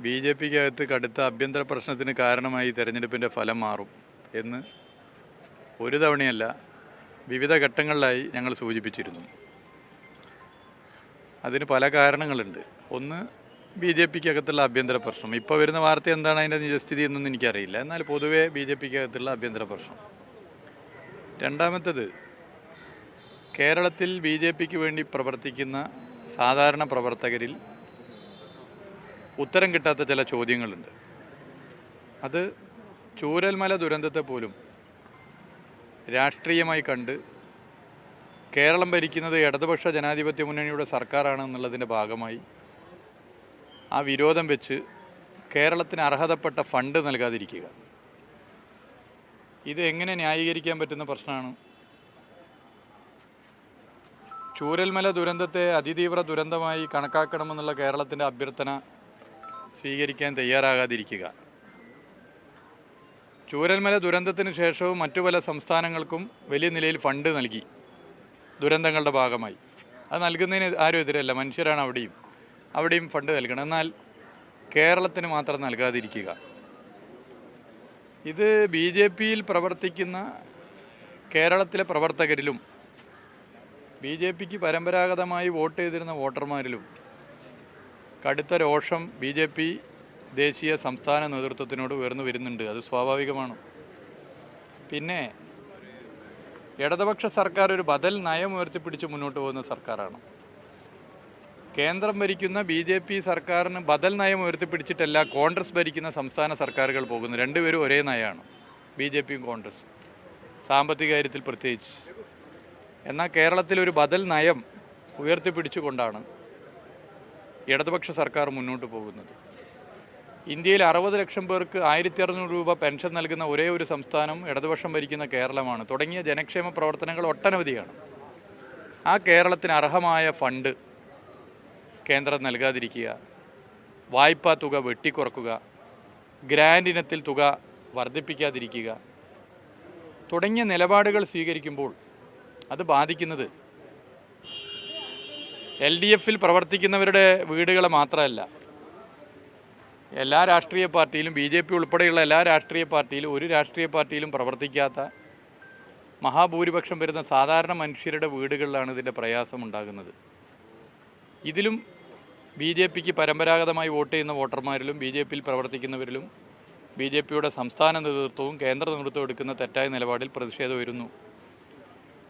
B J പിക്കകത്ത് കടുത്ത ആഭ്യന്തര പ്രശ്നത്തിന് കാരണമായി തെരഞ്ഞെടുപ്പിന്റെ ഫലം മാറും എന്ന് ഒരു തവണയല്ല വിവിധ ഘട്ടങ്ങളിലായി ഞങ്ങൾ സൂചിപ്പിച്ചിരുന്നു. അതിന് പല കാരണങ്ങളുണ്ട്. ഒന്ന് ബി ജെ പിക്ക് അകത്തുള്ള ആഭ്യന്തര പ്രശ്നം. ഇപ്പോൾ വരുന്ന വാർത്ത എന്താണ് അതിന്റെ നിജസ്ഥിതി എന്നൊന്നും എനിക്കറിയില്ല. എന്നാൽ പൊതുവേ ബി ജെ പിക്ക് അകത്തുള്ള ആഭ്യന്തര പ്രശ്നം. രണ്ടാമത്തത് കേരളത്തിൽ ബി ജെ പിക്ക് വേണ്ടി പ്രവർത്തിക്കുന്ന സാധാരണ പ്രവർത്തകരിൽ ഉത്തരം കിട്ടാത്ത ചില ചോദ്യങ്ങളുണ്ട്. അത് ചൂരൽമല ദുരന്തത്തെ പോലും രാഷ്ട്രീയമായി കണ്ട് കേരളം ഭരിക്കുന്നത് ഇടതുപക്ഷ ജനാധിപത്യ മുന്നണിയുടെ സർക്കാരാണ് എന്നുള്ളതിന്റെ ഭാഗമായി ആ വിരോധം വെച്ച് കേരളത്തിന് അർഹതപ്പെട്ട ഫണ്ട് നൽകാതിരിക്കുക. ഇത് എങ്ങനെ ന്യായീകരിക്കാൻ പറ്റുന്ന പ്രശ്നമാണ്? ചൂരൽമല ദുരന്തത്തെ അതിതീവ്ര ദുരന്തമായി കണക്കാക്കണമെന്നുള്ള കേരളത്തിന്റെ അഭ്യർത്ഥന സ്വീകരിക്കാൻ തയ്യാറാകാതിരിക്കുക. ചൂരൽമല ദുരന്തത്തിന് ശേഷവും മറ്റു പല സംസ്ഥാനങ്ങൾക്കും വലിയ നിലയിൽ ഫണ്ട് നൽകി. ദുരന്തങ്ങളുടെ ഭാഗമായി. അത് നൽകുന്നതിന് ആരും എതിരല്ല. മനുഷ്യരാണ് അവിടെയും. അവിടെയും ഫണ്ട് നൽകണം. എന്നാൽ കേരളത്തിന് മാത്രം നൽകാതിരിക്കുക. ഇത് ബി ജെ പിയിൽ പ്രവർത്തിക്കുന്ന കേരളത്തിലെ പ്രവർത്തകരിലും ബി ജെ പിക്ക് പരമ്പരാഗതമായി വോട്ട് ചെയ്തിരുന്ന വോട്ടർമാരിലും കടുത്ത രോഷം ബി ജെ പി ദേശീയ സംസ്ഥാന നേതൃത്വത്തിനോട് ഉയർന്നു വരുന്നുണ്ട്. അത് സ്വാഭാവികമാണ്. പിന്നെ ഇടതുപക്ഷ സർക്കാർ ഒരു ബദൽ നയം ഉയർത്തിപ്പിടിച്ച് മുന്നോട്ട് പോകുന്ന സർക്കാരാണ്. കേന്ദ്രം ഭരിക്കുന്ന ബി ജെ പി സർക്കാരിന് ബദൽ നയം ഉയർത്തിപ്പിടിച്ചിട്ടല്ല കോൺഗ്രസ് ഭരിക്കുന്ന സംസ്ഥാന സർക്കാരുകൾ പോകുന്നത്. രണ്ടുപേരും ഒരേ നയമാണ്. ബി ജെ പിയും കോൺഗ്രസ്. സാമ്പത്തിക കാര്യത്തിൽ പ്രത്യേകിച്ച്. എന്നാൽ കേരളത്തിൽ ഒരു ബദൽ നയം ഉയർത്തിപ്പിടിച്ചുകൊണ്ടാണ് ഇടതുപക്ഷ സർക്കാർ മുന്നോട്ട് പോകുന്നത്. ഇന്ത്യയിൽ അറുപത് ലക്ഷം പേർക്ക് ആയിരത്തി അറുന്നൂറ് രൂപ പെൻഷൻ നൽകുന്ന ഒരേ ഒരു സംസ്ഥാനം ഇടതുപക്ഷം ഭരിക്കുന്ന കേരളമാണ്. തുടങ്ങിയ ജനക്ഷേമ പ്രവർത്തനങ്ങൾ ഒട്ടനവധിയാണ്. ആ കേരളത്തിന് അർഹമായ ഫണ്ട് കേന്ദ്രം നൽകാതിരിക്കുക വായ്പാ തുക വെട്ടിക്കുറക്കുക ഗ്രാൻഡ് ഇനത്തിൽ തുക വർദ്ധിപ്പിക്കാതിരിക്കുക തുടങ്ങിയ നിലപാടുകൾ സ്വീകരിക്കുമ്പോൾ അത് ബാധിക്കുന്നത് എൽ ഡി എഫിൽ പ്രവർത്തിക്കുന്നവരുടെ വീടുകൾ മാത്രമല്ല എല്ലാ രാഷ്ട്രീയ പാർട്ടിയിലും ബി ജെ പി ഉൾപ്പെടെയുള്ള എല്ലാ രാഷ്ട്രീയ പാർട്ടിയിലും ഒരു രാഷ്ട്രീയ പാർട്ടിയിലും പ്രവർത്തിക്കാത്ത മഹാഭൂരിപക്ഷം വരുന്ന സാധാരണ മനുഷ്യരുടെ വീടുകളിലാണ് ഇതിന്റെ പ്രയാസം ഉണ്ടാകുന്നത് ഇതിലും ബി ജെ പിക്ക് പരമ്പരാഗതമായി വോട്ട് ചെയ്യുന്ന വോട്ടർമാരിലും ബി ജെ പിയിൽ പ്രവർത്തിക്കുന്നവരിലും ബി ജെ പിയുടെ സംസ്ഥാന നേതൃത്വവും കേന്ദ്ര നേതൃത്വവും എടുക്കുന്ന തെറ്റായ നിലപാടിൽ പ്രതിഷേധം വരുന്നു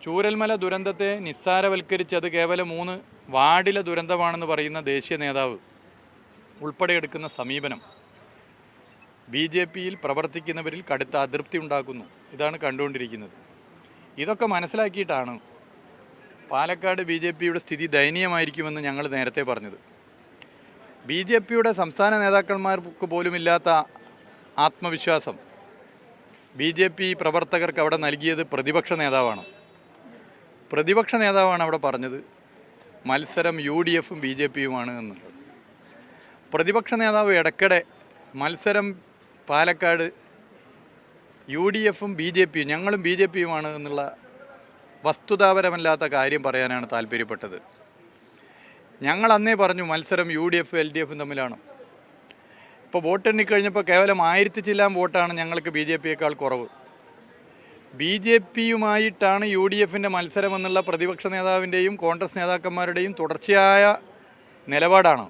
ചൂരൽമല ദുരന്തത്തെ നിസ്സാരവൽക്കരിച്ച് അത് കേവലം മൂന്ന് വാർഡിലെ ദുരന്തമാണെന്ന് പറയുന്ന ദേശീയ നേതാവ് ഉൾപ്പെടെ എടുക്കുന്ന സമീപനം ബി ജെ പിയിൽ പ്രവർത്തിക്കുന്നവരിൽ കടുത്ത അതൃപ്തി ഉണ്ടാക്കുന്നു. ഇതാണ് കണ്ടുകൊണ്ടിരിക്കുന്നത്. ഇതൊക്കെ മനസ്സിലാക്കിയിട്ടാണ് പാലക്കാട് ബി ജെ പിയുടെ സ്ഥിതി ദയനീയമായിരിക്കുമെന്ന് ഞങ്ങൾ നേരത്തെ പറഞ്ഞത്. ബി ജെ പിയുടെ സംസ്ഥാന നേതാക്കന്മാർക്ക് പോലുമില്ലാത്ത ആത്മവിശ്വാസം ബി ജെ പി പ്രവർത്തകർക്ക് അവിടെ നൽകിയത് പ്രതിപക്ഷ നേതാവാണ്. പ്രതിപക്ഷ നേതാവാണ് അവിടെ പറഞ്ഞത്. മത്സരം യു ഡി എഫും ബി ജെ പിയുമാണ് എന്നുള്ളത് പ്രതിപക്ഷ നേതാവ് ഇടയ്ക്കിടെ മത്സരം പാലക്കാട് യു ഡി എഫും ബി ജെ പിയും ഞങ്ങളും ബി ജെ പിയുമാണ് എന്നുള്ള വസ്തുതാപരമല്ലാത്ത കാര്യം പറയാനാണ് താല്പര്യപ്പെട്ടത്. ഞങ്ങൾ അന്നേ പറഞ്ഞു മത്സരം U D F L D എഫും തമ്മിലാണ്. ഇപ്പോൾ വോട്ട് എണ്ണിക്കഴിഞ്ഞപ്പോൾ കേവലം ആയിരത്തി ചില്ലാൻ വോട്ടാണ് ഞങ്ങൾക്ക് ബി ജെ പിയേക്കാൾ കുറവ്. ബി ജെ പിയുമായിട്ടാണ് യു ഡി എഫിന്റെ മത്സരമെന്നുള്ള പ്രതിപക്ഷ നേതാവിന്റെയും കോൺഗ്രസ് നേതാക്കന്മാരുടെയും തുടർച്ചയായ നിലപാടാണ്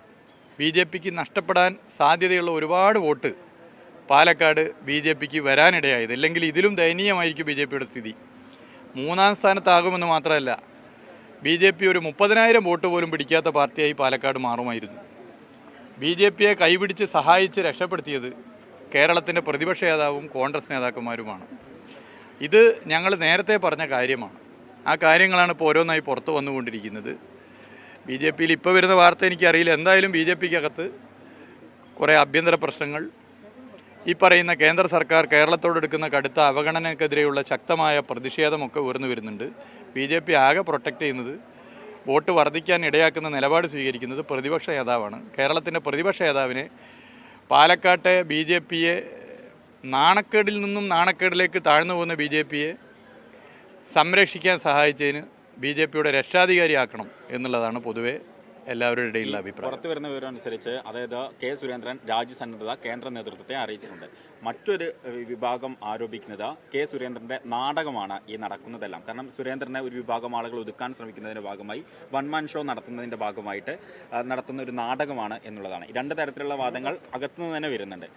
ബി ജെ പിക്ക് നഷ്ടപ്പെടാൻ സാധ്യതയുള്ള ഒരുപാട് വോട്ട് പാലക്കാട് ബി ജെ പിക്ക് വരാനിടയായത്. അല്ലെങ്കിൽ ഇതിലും ദയനീയമായിരിക്കും ബി ജെ പിയുടെ സ്ഥിതി. മൂന്നാം സ്ഥാനത്താകുമെന്ന് മാത്രമല്ല ബി ജെ പി ഒരു മുപ്പതിനായിരം വോട്ട് പോലും പിടിക്കാത്ത പാർട്ടിയായി പാലക്കാട് മാറുമായിരുന്നു. ബി ജെ പിയെ കൈപിടിച്ച് സഹായിച്ച് രക്ഷപ്പെടുത്തിയത് കേരളത്തിന്റെ പ്രതിപക്ഷ നേതാവും കോൺഗ്രസ് നേതാക്കന്മാരുമാണ്. ഇത് ഞങ്ങൾ നേരത്തെ പറഞ്ഞ കാര്യമാണ്. ആ കാര്യങ്ങളാണ് ഇപ്പോൾ ഓരോന്നായി പുറത്തു വന്നുകൊണ്ടിരിക്കുന്നത്. ബി ജെ പിയിൽ ഇപ്പോൾ വരുന്ന വാർത്ത എനിക്കറിയില്ല. എന്തായാലും ബി ജെ പിക്കകത്ത് കുറേ ആഭ്യന്തര പ്രശ്നങ്ങൾ ഈ പറയുന്ന കേന്ദ്ര സർക്കാർ കേരളത്തോടെടുക്കുന്ന കടുത്ത അവഗണനക്കെതിരെയുള്ള ശക്തമായ പ്രതിഷേധമൊക്കെ ഉയർന്നു വരുന്നുണ്ട്. ബി ജെ പി ആകെ പ്രൊട്ടക്റ്റ് ചെയ്യുന്നത് വോട്ട് വർദ്ധിക്കാൻ ഇടയാക്കുന്ന നിലപാട് സ്വീകരിക്കുന്നത് പ്രതിപക്ഷ നേതാവാണ്. കേരളത്തിന്റെ പ്രതിപക്ഷ നേതാവിനെ പാലക്കാട്ടെ ബി ജെ പിയെ നാണക്കേടിൽ നിന്നും നാണക്കേടിലേക്ക് താഴ്ന്നു പോകുന്ന ബി ജെ പിയെ സംരക്ഷിക്കാൻ സഹായിച്ചതിന് ബി ജെ പിയുടെ രക്ഷാധികാരിയാക്കണം എന്നുള്ളതാണ് പൊതുവേ എല്ലാവരുടെ ഇടയിലുള്ള അഭിപ്രായം. പുറത്തു വരുന്ന വിവരം അനുസരിച്ച് അതായത് കെ സുരേന്ദ്രൻ രാജ്യസന്നദ്ധത കേന്ദ്ര നേതൃത്വത്തെ അറിയിച്ചിട്ടുണ്ട്. മറ്റൊരു വിഭാഗം ആരോപിക്കുന്നത് കെ സുരേന്ദ്രന്റെ നാടകമാണ് ഈ നടക്കുന്നതെല്ലാം. കാരണം സുരേന്ദ്രനെ ഒരു വിഭാഗം ആളുകൾ ഒതുക്കാൻ ശ്രമിക്കുന്നതിന്റെ ഭാഗമായി വൺ മാൻ ഷോ നടത്തുന്നതിന്റെ ഭാഗമായിട്ട് നടത്തുന്ന ഒരു നാടകമാണ് എന്നുള്ളതാണ്. രണ്ട് തരത്തിലുള്ള വാദങ്ങൾ അകത്തുനിന്ന് തന്നെ വരുന്നുണ്ട്.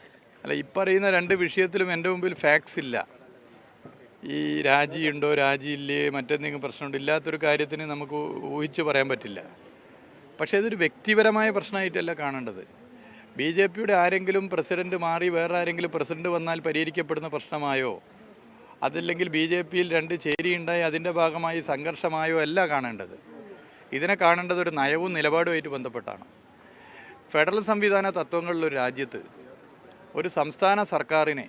അല്ല ഈ അറിയുന്ന രണ്ട് വിഷയത്തിലും എന്റെ മുമ്പിൽ ഫാക്സ് ഇല്ല. ഈ രാജിയുണ്ടോ രാജിയില്ലേ മറ്റെന്തെങ്കിലും പ്രശ്നമുണ്ടോ ഇല്ലാത്തൊരു കാര്യത്തിന് നമുക്ക് ഊഹിച്ച് പറയാൻ പറ്റില്ല. പക്ഷേ ഇതൊരു വ്യക്തിപരമായ പ്രശ്നമായിട്ടല്ല കാണേണ്ടത്. ബി ജെ പിയുടെ ആരെങ്കിലും പ്രസിഡന്റ് മാറി വേറെ ആരെങ്കിലും പ്രസിഡന്റ് വന്നാൽ പരിഹരിക്കപ്പെടുന്ന പ്രശ്നമായോ? അതല്ലെങ്കിൽ ബി ജെ പിയിൽ രണ്ട് ചേരിയുണ്ടായി അതിന്റെ ഭാഗമായി സംഘർഷമായോ അല്ല കാണേണ്ടത്. ഇതിനെ കാണേണ്ടത് ഒരു നയവും നിലപാടുമായിട്ട് ബന്ധപ്പെട്ടാണ്. ഫെഡറൽ സംവിധാന തത്വങ്ങളിലൊരു രാജ്യത്ത് ഒരു സംസ്ഥാന സർക്കാരിനെ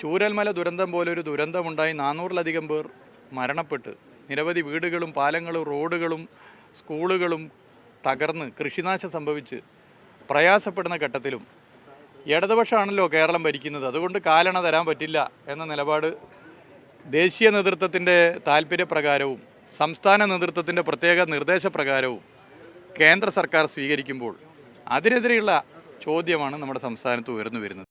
ചൂരൽമല ദുരന്തം പോലെ ഒരു ദുരന്തമുണ്ടായി നാനൂറിലധികം പേർ മരണപ്പെട്ട് നിരവധി വീടുകളും പാലങ്ങളും റോഡുകളും സ്കൂളുകളും തകർന്ന് കൃഷിനാശം സംഭവിച്ച് പ്രയാസപ്പെടുന്ന ഘട്ടത്തിലും ഇടതുപക്ഷമാണല്ലോ കേരളം ഭരിക്കുന്നത്. അതുകൊണ്ട് കാലണ തരാൻ പറ്റില്ല എന്ന നിലപാട് ദേശീയ നേതൃത്വത്തിന്റെ താല്പര്യപ്രകാരവും സംസ്ഥാന നേതൃത്വത്തിന്റെ പ്രത്യേക നിർദ്ദേശപ്രകാരവും കേന്ദ്ര സർക്കാർ സ്വീകരിക്കുമ്പോൾ അതിനെതിരെയുള്ള ചോദ്യമാണ് നമ്മുടെ സംസ്ഥാനത്ത് ഉയർന്നു വരുന്നത്.